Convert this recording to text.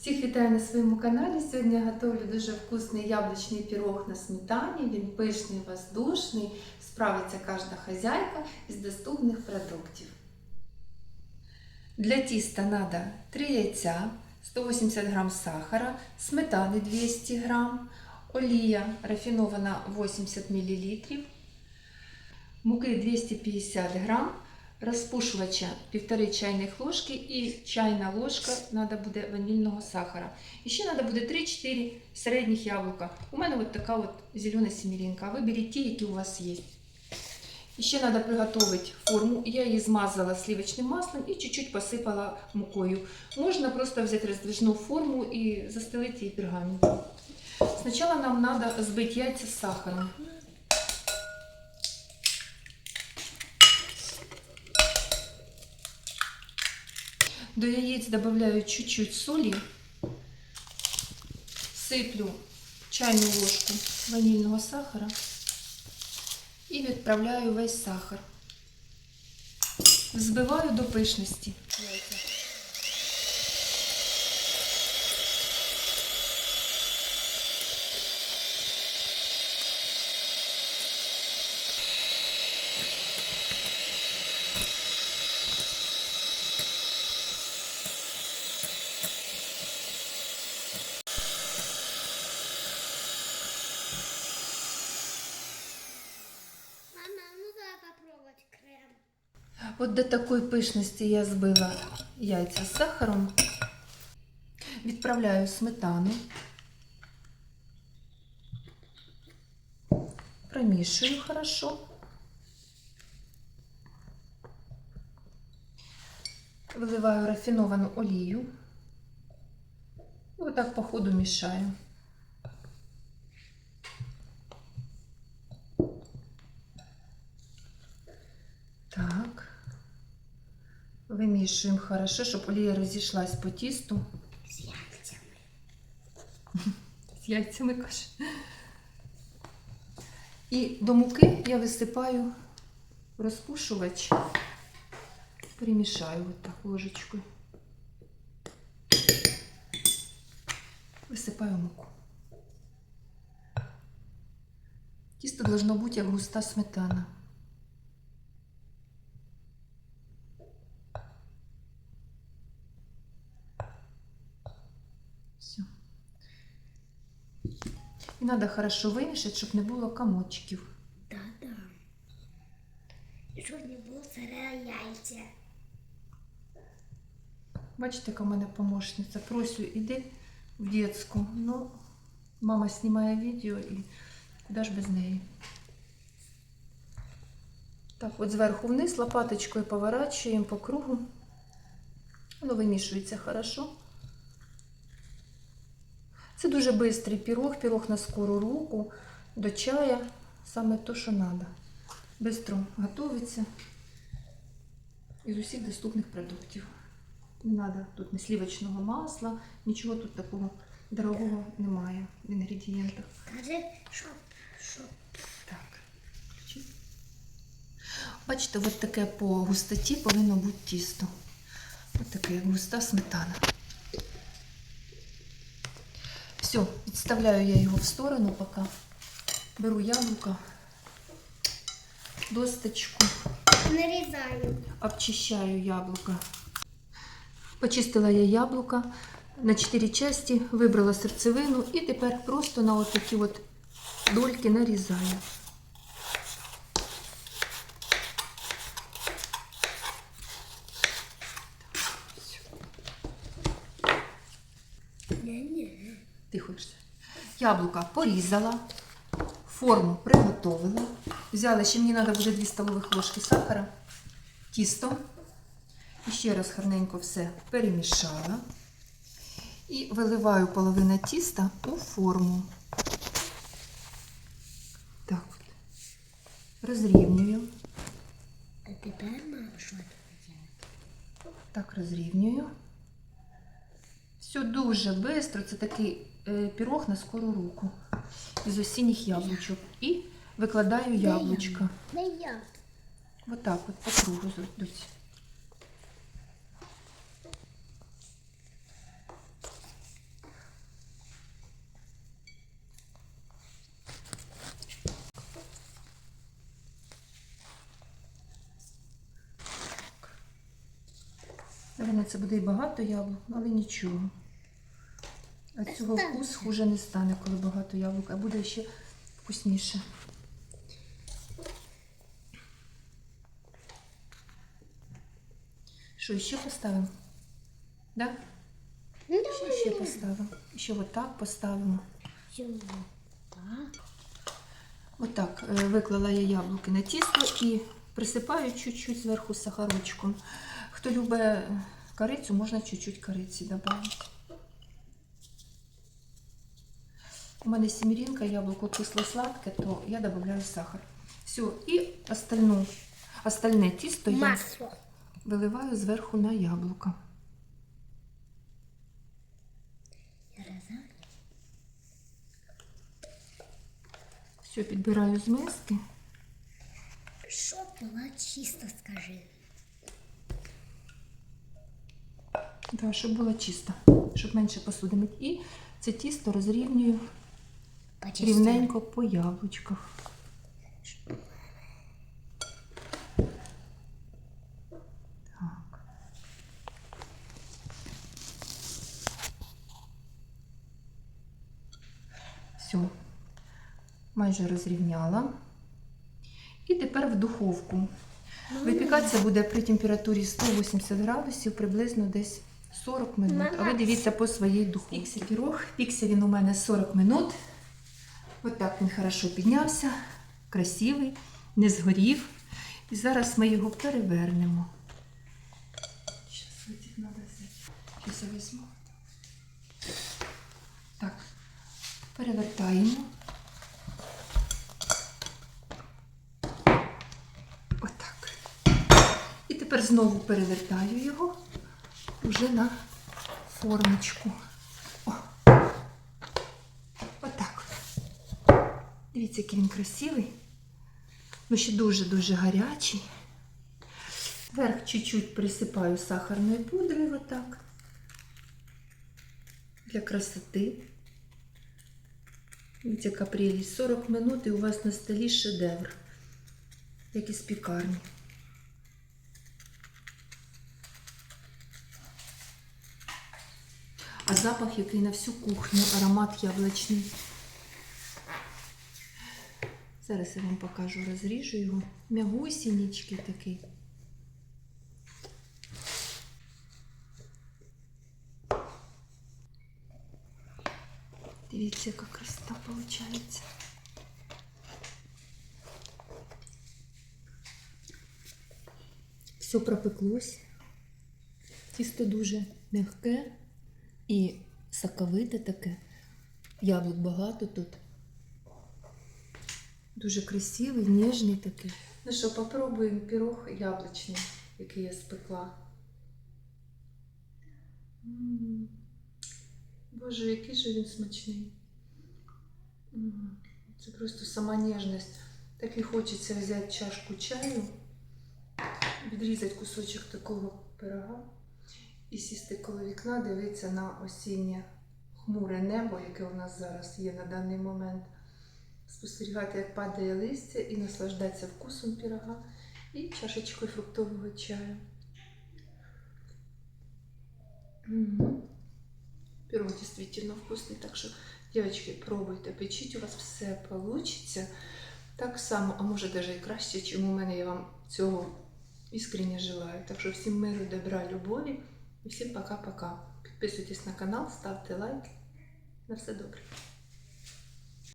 Всіх вітаю на своєму каналі. Сьогодні я готовлю дуже вкусний яблучний пірог на сметані. Він пишний, воздушний, справиться кожна хазяйка із доступних продуктів. Для тіста надо 3 яйця, 180 грам сахара, сметани 200 грам, олія рафінована 80 мл, муки 250 грам, розпушувача 1,5 чайних ложки і чайна ложка треба буде ванільного сахара. І ще треба буде 3-4 середніх яблука. У мене от така от зелена семеринка. А ви беріть ті, які у вас є. І ще треба приготувати форму. Я її змазала сливочним маслом і чуть-чуть посипала мукою. Можна просто взяти роздвижну форму і застелити її пергаментом. Спочатку нам треба збити яйця з сахаром. До яєць добавляю чуть-чуть солі, сиплю чайну ложку ванільного сахара і відправляю весь сахар. Взбиваю до пишності. яйця. Мама, ну давай попробовать крем. От до такої пишності я збила яйця з сахаром. Відправляю сметану. Промішую хорошо. Виливаю рафіновану олію. І отак по ходу мішаю. Так. Вимішуємо хорошо, щоб олія розійшлась по тісту. С яйцами. З яйцями каже. І до муки я висипаю розпушувач. Перемішаю отак ложечкою. Висипаю муку. Тісто должно бути як густа сметана. Все. І треба хорошо вимішати, щоб не було комочків. Да-да. І щоб не було сире яйця. Бачите, яка в мене помощниця. Просю, іди в дитячу. Ну, мама знімає відео і куди ж без неї. Так, от зверху вниз лопаточкою поворачуємо по кругу. Воно вимішується хорошо. Це дуже швидкий пірог, пірог на скору руку, до чая, саме то, що треба. Бистро готується із усіх доступних продуктів. Не треба тут ні сливочного масла, нічого тут такого дорогого немає в інгредієнтах. Так. Бачите, от таке по густоті повинно бути тісто. Ось таке, як густа сметана. Все, відставляю я його в сторону поки. Беру яблука, досточку, Нарізаю. обчищаю яблуко. Почистила я яблука на 4 части, вибрала серцевину і тепер просто на отакі от дольки нарізаю. Яблука порізала, форму приготовила. Взяла, ще мені треба буде 2 столових ложки сахара, тісто. І ще раз гарненько все перемішала. І виливаю половину тіста у форму. Так от. Розрівнюю. А тепер мама що Так, розрівнюю. Все дуже швидко. Це такий Е, пірог на скору руку з осінніх яблучок. І викладаю яблучко. Не яблучка. Отак от по кругу зайдуть. Це буде і багато яблук, але нічого. А цього вкус хуже не стане, коли багато яблук, а буде ще вкусніше. Що, ще поставимо? Да? Ну, Ще, ще поставимо. Ще отак поставимо. Отак е, виклала я яблуки на тісто і присипаю чуть-чуть зверху сахарочком. Хто любить е, корицю, можна чуть-чуть кориці додати. У мене сімірінка, яблуко кисло-сладке, то я додаю сахар. Все, і остальну, остальне тісто я Масло. виливаю зверху на яблуко. Все, підбираю з миски. Щоб була чисто, скажи. Да, щоб було чисто, щоб менше посуди мити. І це тісто розрівнюю По рівненько по яблучках. Так. Все. Майже розрівняла. І тепер в духовку. Випікатися буде при температурі 180 градусів приблизно десь 40 минут. А ви дивіться по своїй духовці. Пікся пірог. Пікся він у мене 40 минут. Ось так він хорошо піднявся, красивий, не згорів. І зараз ми його перевернемо. Зараз треба взяти. Зараз візьму. Так, перевертаємо. Отак. І тепер знову перевертаю його вже на формочку. О. Отак. Дивіться, який він красивий. Ну, ще дуже-дуже гарячий. Верх чуть-чуть присипаю сахарною пудрою, отак. Для красоти. Дивіться, яка прелість. 40 минут і у вас на столі шедевр. Як із пікарні. А запах, який на всю кухню, аромат яблучний. Зараз я вам покажу, розріжу його. Мягусінічкий такий. Дивіться, яка красота виходить. Все пропеклось. Тісто дуже м'яке і соковите таке. Яблук багато тут. Дуже красивий, ніжний такий. Ну що, попробуємо пірог яблучний, який я спекла. Боже, який же він смачний. Це просто сама ніжність. Так і хочеться взяти чашку чаю, відрізати кусочок такого пирога і сісти коло вікна, дивитися на осіннє хмуре небо, яке у нас зараз є на даний момент. Спостерігати, як падає листя, і наслаждатися вкусом пірога і чашечкою фруктового чаю. Мгм. Пирог действительно вкусный, так що, дівчатки, пробуйте, печіть, у вас все вийде. Так само, а може навіть і краще, чим у мене я вам цього іскренне желаю. Так що всім миру, добра, любові і всім пока-пока. Підписуйтесь на канал, ставте лайки. На все добре.